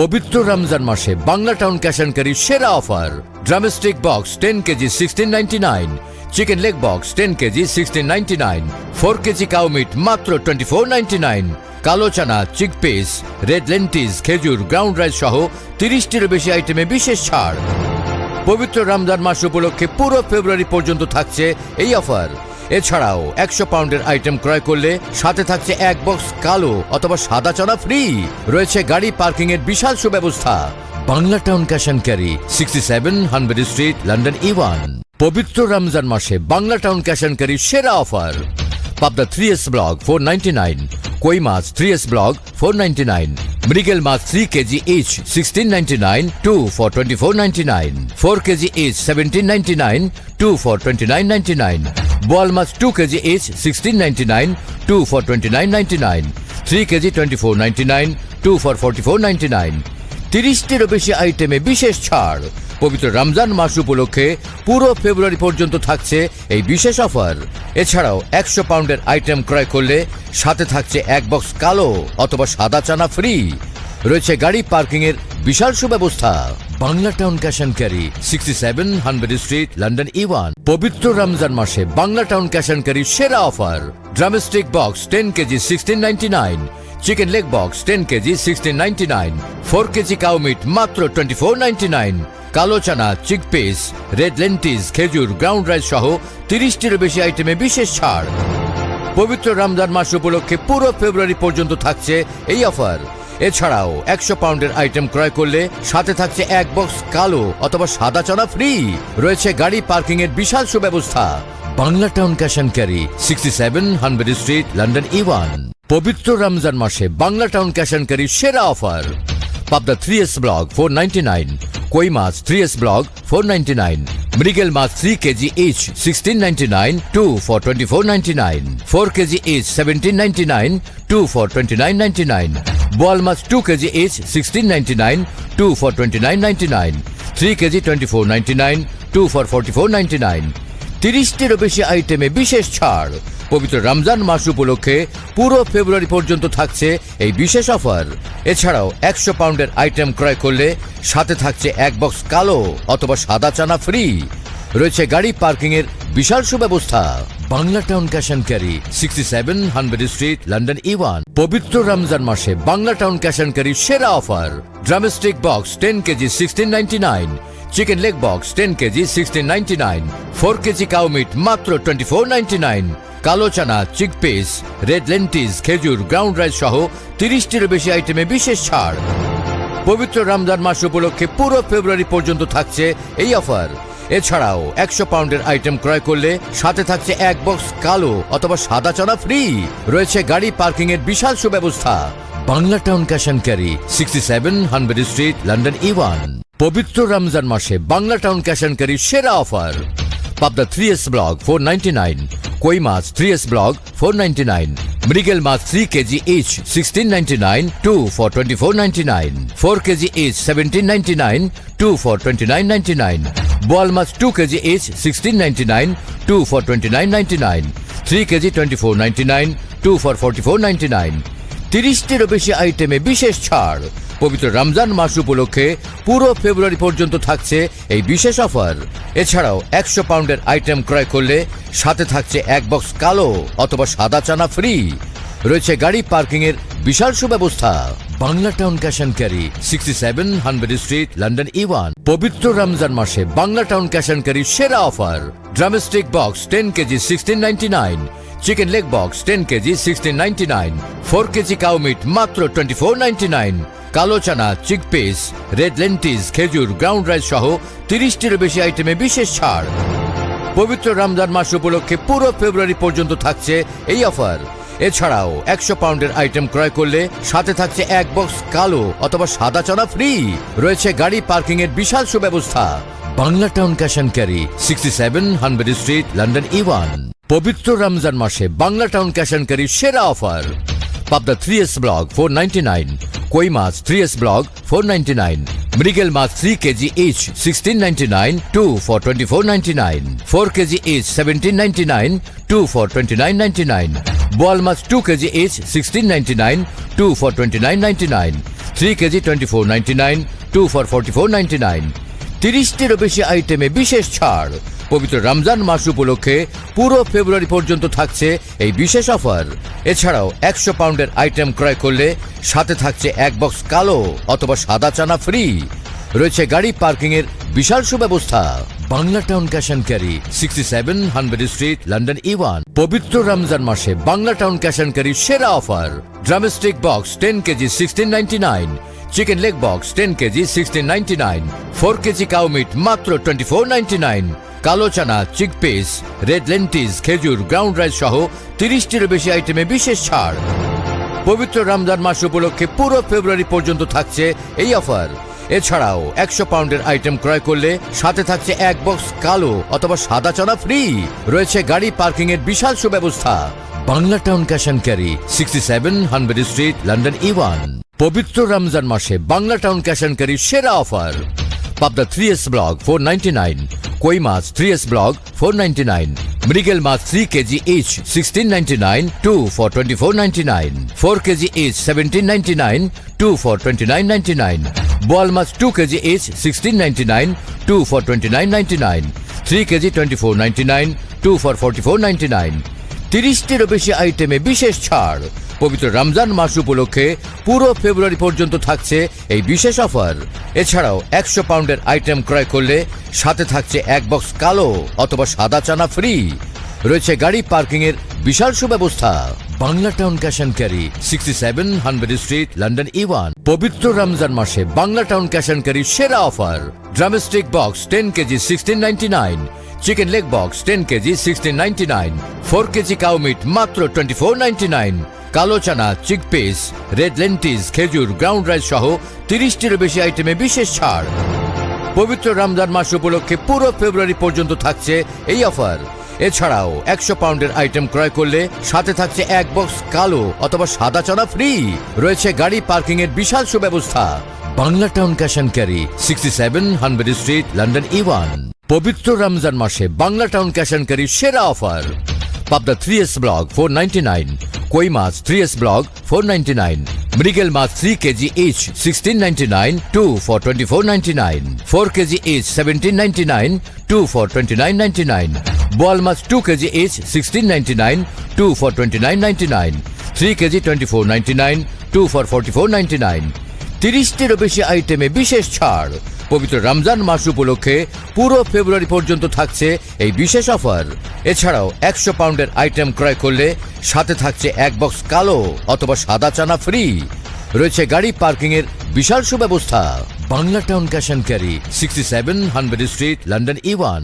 পবিত্র রমজান মাসে Bangla town cash and carry সেরা offer. Drumstick box ten K G sixteen ninety nine, chicken leg box ten K G sixteen ninety nine, four K G cow meat মাত্র twenty four ninety nine. কালো চানা, চিক piece, red লেন্টিস, খেজুর, ground rice সহ তিরিশটিরও বেশি আইটেমে বিশেষ ছাড়। পবিত্র রমজান মাস উপলক্ষে পুরো ফেব্রুয়ারি পর্যন্ত থাকছে এই অফার। এছাড়াও একশো পাউন্ডের আইটেম ক্রয় করলে সাথে থাকছে এক বক্স কালো অথবা সাদা চনা ফ্রি। রয়েছে গাড়ি পার্কিং এর বিশাল সুব্যবস্থা। Bangla town cash and carry sixty seven Hanbury street London E one পবিত্র রমজান মাসে Bangla town cash and carry সেরা অফার। পাবদা three S block four ninety nine কই মাছ three S block four ninety nine for twenty nine ninety nine বোয়াল মাছ two K G each sixteen ninety nine two for twenty nine ninety nine three K G twenty four ninety nine two for forty four ninety nine তিরিশটিরও বেশি আইটেমে বিশেষ ছাড়। পবিত্র রমজান মাস উপলক্ষে পুরো ফেব্রুয়ারি পর্যন্ত থাকছে এই বিশেষ অফার। এছাড়াও একশো পাউন্ডের আইটেম ক্রয় করলে সাথে থাকছে এক বক্স কালো অথবা সাদা চানা ফ্রি। রয়েছে গাড়ি পার্কিং এর বিশাল সুব্যবস্থা। Bangla town cash and carry sixty seven Hanbury street London E one পবিত্র রমজান মাসে Bangla town cash and carry সেরা offer. Drumstick box ten K G sixteen ninety nine chicken leg box ten K G sixteen ninety nine four K G cow meat মাত্র twenty four ninety nine কালো চানা চিক piece red লেন্টিস খেজুর ground rice সহ তিরিশটিরও বেশি আইটেমে বিশেষ ছাড়। পবিত্র রমজান মাস উপলক্ষে পুরো ফেব্রুয়ারি পর্যন্ত থাকছে এই অফার। এছাড়াও একশো পাউন্ডের আইটেম ক্রয় করলে সাথে থাকছে এক বক্স কালো অথবা সাদা চনা ফ্রি রয়েছে গাড়ি পার্কিং এর বিশাল সুব্যবস্থা। Bangla town cash and carry sixty seven Hanbury street London E one পবিত্র রমজান মাসে Bangla town cash and carry সেরা অফার। পাবদা three S block four ninety nine কই মাছ three S block four ninety nine মৃগেল মাছ three K G each sixteen ninety nine two for twenty four ninety nine four K G each seventeen ninety nine two for twenty nine ninety nine বোয়াল মাছ two K G each sixteen ninety nine two for twenty nine ninety nine three K G twenty four ninety nine two for forty four ninety nine তিরিশটিরও বেশি আইটেমে বিশেষ ছাড়। পবিত্র রমজান মাস উপলক্ষে পুরো ফেব্রুয়ারি পর্যন্ত থাকছে এই বিশেষ অফার। এছাড়াও একশো পাউন্ডের আইটেম ক্রয় করলে সাথে থাকছে এক বক্স কালো অথবা সাদা চানা ফ্রি। রয়েছে গাড়ি পার্কিং এর বিশাল সুব্যবস্থা। Bangla town cash and carry sixty seven Hanbury street London E one পবিত্র রমজান মাসে Bangla town cash and carry সেরা offer drumstick box ten K G sixteen ninety nine chicken leg box ten K G sixteen ninety nine four K G cow meat মাত্র twenty four ninety nine কালো চানা চিক piece red লেন্টিস খেজুর ground rice সহ তিরিশটিরও বেশি আইটেমে বিশেষ ছাড়। পবিত্র রমজান মাস উপলক্ষে পুরো ফেব্রুয়ারি পর্যন্ত থাকছে এই অফার এছাড়াও একশো পাউন্ডের আইটেম ক্রয় করলে সাথে থাকছে এক বক্স কালো অথবা সাদা চনা ফ্রি। রয়েছে গাড়ি পার্কিং এর বিশাল সুব্যবস্থা। Bangla town cash and carry sixty seven Hanbury street London E one পবিত্র রমজান মাসে Bangla town cash and carry সেরা অফার। পাবদা three S block four ninety nine কই মাছ three S block four ninety nine মৃগেল মাছ three K G each sixteen ninety nine two for twenty four ninety nine four K G each seventeen ninety nine two for twenty nine ninety nine sixteen ninety nine three K G twenty four ninety nine two for forty four ninety nine তিরিশটিরও বেশি আইটেমে বিশেষ ছাড়। পবিত্র রমজান মাস উপলক্ষে পুরো ফেব্রুয়ারি পর্যন্ত থাকছে এই বিশেষ অফার। এছাড়াও একশো পাউন্ডের আইটেম ক্রয় করলে সাথে থাকছে এক বক্স কালো অথবা সাদা চানা ফ্রি রয়েছে গাড়ি পার্কিং এর বিশাল সুব্যবস্থা। Bangla town cash and carry sixty seven Hanbury street London E one পবিত্র রমজান মাসে Bangla town cash and carry সেরা offer. Drumstick box ten K G sixteen ninety nine chicken leg box ten K G sixteen ninety nine four K G cow meat মাত্র twenty four ninety nine কালো চানা চিক piece red লেন্টিস খেজুর ground rice সহ তিরিশটিরও বেশি আইটেমে বিশেষ ছাড়। পবিত্র রমজান মাস উপলক্ষে পুরো ফেব্রুয়ারি পর্যন্ত থাকছে এই অফার। এছাড়াও একশো পাউন্ডের আইটেম ক্রয় করলে সাথে থাকছে এক বক্স কালো অথবা সাদা চনা ফ্রি। রয়েছে গাড়ি পার্কিং এর বিশাল সুব্যবস্থা। Bangla town cash and carry sixty seven hundred street London E one পবিত্র রমজান মাসে Bangla town cash and carry সেরা অফার। পাবদা three S block four ninety nine কই মাছ three S block four ninety nine মৃগেল মাছ three K G each sixteen ninety nine two for twenty four ninety nine four K G each seventeen ninety nine two for twenty nine ninety nine বোয়াল মাছ two K G each sixteen ninety nine two for twenty nine ninety nine three K G twenty four ninety nine two for forty four ninety nine তিরিশটিরও বেশি আইটেমে বিশেষ ছাড়। পবিত্র রমজান মাস উপলক্ষে পুরো ফেব্রুয়ারি পর্যন্ত থাকছে এই বিশেষ অফার। এছাড়াও একশো পাউন্ডের আইটেম ক্রয় করলে সাথে থাকছে এক বক্স কালো অথবা সাদা চানা ফ্রি। রয়েছে গাড়ি পার্কিং এর বিশাল সুব্যবস্থা। Bangla town cash and carry sixty seven Hanbury street London E one পবিত্র রমজান মাসে Bangla town cash and carry সেরা offer. Drumstick box ten K G sixteen ninety nine chicken leg box ten K G sixteen ninety nine four K G cow meat মাত্র twenty four ninety nine কালো চানা চিক piece red লেন্টিস, খেজুর, ground rice সহ তিরিশটিরও বেশি আইটেমে বিশেষ ছাড়। পবিত্র রমজান মাস উপলক্ষে পুরো ফেব্রুয়ারি পর্যন্ত থাকছে এই অফার। এছাড়াও একশো পাউন্ডের আইটেম ক্রয় করলে সাথে থাকছে এক বক্স কালো অথবা সাদা চানা ফ্রি। রয়েছে গাড়ি পার্কিং এর বিশাল সুব্যবস্থা। Bangla town cash and carry sixty seven Hanbury street London E one পবিত্র রমজান মাসে Bangla town cash and carry সেরা অফার। পাবদা three S block four ninety nine কই মাছ three S block four ninety nine মৃগেল মাছ three K G each sixteen ninety nine two for twenty four ninety nine four K G each seventeen ninety nine two for twenty nine ninety nine বোয়াল মাছ two K G each sixteen ninety nine two for twenty nine ninety nine three K G twenty four ninety nine two for forty four ninety nine তিরিশটিরও বেশি আইটেমে বিশেষ ছাড় পবিত্র রমজান মাস উপলক্ষে পুরো ফেব্রুয়ারি পর্যন্ত থাকছে এই বিশেষ অফার। এছাড়াও একশো পাউন্ডের আইটেম ক্রয় করলে সাথে থাকছে এক বক্স কালো অথবা সাদা চানা ফ্রি। রয়েছে গাড়ি পার্কিং এর বিশাল সুব্যবস্থা। Bangla town cash and carry sixty seven hundred street London E one পবিত্র রমজান মাসে Bangla town cash and carry সেরা offer. Drumstick box ten KG sixteen ninety nine chicken leg box ten KG sixteen ninety nine four KG cow meat মাত্র twenty four ninety nine কালো চানা চিক piece red লেন্টিস খেজুর ground rice সহ তিরিশটিরও বেশি আইটেমে বিশেষ ছাড়। পবিত্র রমজান মাস উপলক্ষে পুরো ফেব্রুয়ারি পর্যন্ত থাকছে এই অফার। এছাড়াও একশো পাউন্ডের আইটেম ক্রয় করলে সাথে থাকছে এক বক্স কালো অথবা সাদা চানা ফ্রি রয়েছে গাড়ি পার্কিং এর বিশাল সুব্যবস্থা। Bangla town cash and carry sixty seven hundred street London E one পবিত্র রমজান মাসে Bangla town cash and carry সেরা অফার। পাবদা three S block four ninety nine কই মাছ three S block four ninety nine মৃগেল মাছ three KG each sixteen ninety nine two for twenty four ninety nine four KG each seventeen ninety nine two for twenty nine ninety nine বোয়াল মাছ two KG each sixteen ninety nine two for twenty nine ninety nine three KG twenty four ninety nine two for forty four ninety nine তিরিশটিরও বেশি আইটেমে বিশেষ ছাড়। পবিত্র রমজান মাস উপলক্ষে পুরো ফেব্রুয়ারি পর্যন্ত থাকছে এই বিশেষ অফার। এছাড়াও একশো পাউন্ডের আইটেম ক্রয় করলে সাথে থাকছে এক বক্স কালো অথবা সাদা চানা ফ্রি। রয়েছে গাড়ি পার্কিং এর বিশাল সুব্যবস্থা। Bangla town cash and carry sixty seven hundred street London E one one